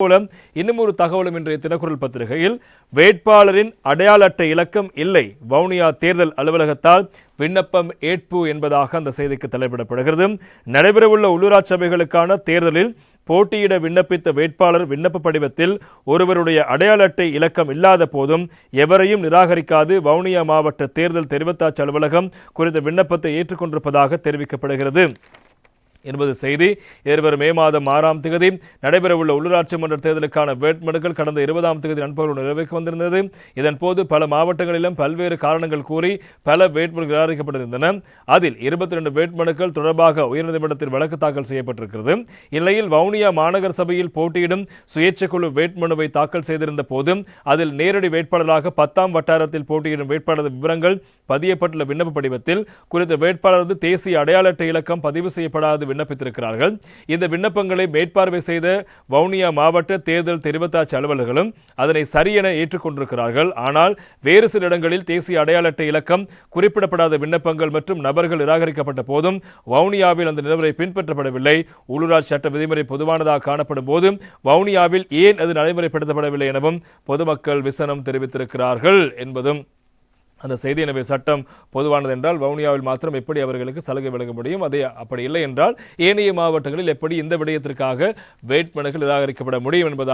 போல இன்னும் ஒரு தகவலும் இன்றைய தினக்குரல் பத்திரிகையில் வேட்பாளரின் அடையாள அட்டை இலக்கம் இல்லை. வவுனியா தேர்தல் அலுவலகத்தால் விண்ணப்பம் ஏற்பு என்பதாக அந்த செய்திக்கு தலைப்பிடப்படுகிறது. நடைபெறவுள்ள உள்ளூராட்சி சபைகளுக்கான தேர்தலில் போட்டியிட விண்ணப்பித்த வேட்பாளர் விண்ணப்ப படிவத்தில் ஒருவருடைய அடையாள அட்டை இலக்கம் இல்லாத போதும் எவரையும் நிராகரிக்காது வவுனியா மாவட்ட தேர்தல் தெரிவத்தாட்சி அலுவலகம் குறித்த விண்ணப்பத்தை ஏற்றுக்கொண்டிருப்பதாக தெரிவிக்கப்படுகிறது. என்பது செய்தி. எதிர்வரும் மே மாதம் ஆறாம் தேதி நடைபெறவுள்ள உள்ளூராட்சி மன்ற தேர்தலுக்கான வேட்புமனுக்கள் கடந்த இருபதாம் தேதி நண்பர்கள் நிறைவேற்க வந்திருந்தது. இதன்போது பல மாவட்டங்களிலும் பல்வேறு காரணங்கள் கூறி பல வேட்புமனுக்கள் நிராகரிக்கப்பட்டிருந்தன. அதில் இருபத்தி ரெண்டு வேட்புமனுக்கள் தொடர்பாக உயர்நீதிமன்றத்தில் வழக்கு தாக்கல் செய்யப்பட்டிருக்கிறது. இந்நிலையில் வவுனியா மாநகர சபையில் போட்டியிடும் சுயேட்சை குழு வேட்புமனுவை தாக்கல் செய்திருந்த போது அதில் நேரடி வேட்பாளராக பத்தாம் வட்டாரத்தில் போட்டியிடும் வேட்பாளர் விவரங்கள் பதியப்பட்டுள்ள விண்ணப்ப படிவத்தில் குறித்த வேட்பாளரது தேசிய அடையாள அட்டை இலக்கம் பதிவு செய்யப்படாது விண்ணப்பித்திருக்கிறார்கள். இந்த விண்ணப்பங்களை மேற்பார்வை செய்த வவுனியா மாவட்ட தேர்தல் தெரிவத்தாட்சி அலுவலர்களும் அதனை சரியென ஏற்றுக்கொண்டிருக்கிறார்கள். ஆனால் வேறு சில இடங்களில் தேசிய அடையாள அட்டை இலக்கம் குறிப்பிடப்படாத விண்ணப்பங்கள் மற்றும் நபர்கள் நிராகரிக்கப்பட்ட போதும் வவுனியாவில் அந்த நிலவரை பின்பற்றப்படவில்லை. உள்ளூராட்சி சட்ட விதிமுறை பொதுவானதாக காணப்படும் போதும் வவுனியாவில் ஏன் அது நடைமுறைப்படுத்தப்படவில்லை எனவும் பொதுமக்கள் விசனம் தெரிவித்திருக்கிறார்கள் என்பதும் அந்த செய்தி எனவே சட்டம் பொதுவானது என்றால் வவுனியாவில் மாத்திரம் எப்படி அவர்களுக்கு சலுகை வழங்க முடியும்? அதே அப்படி இல்லை என்றால் ஏனைய மாவட்டங்களில் எப்படி இந்த விடயத்திற்காக வேட்புமனுக்கள் நிராகரிக்கப்பட முடியும் என்பதாக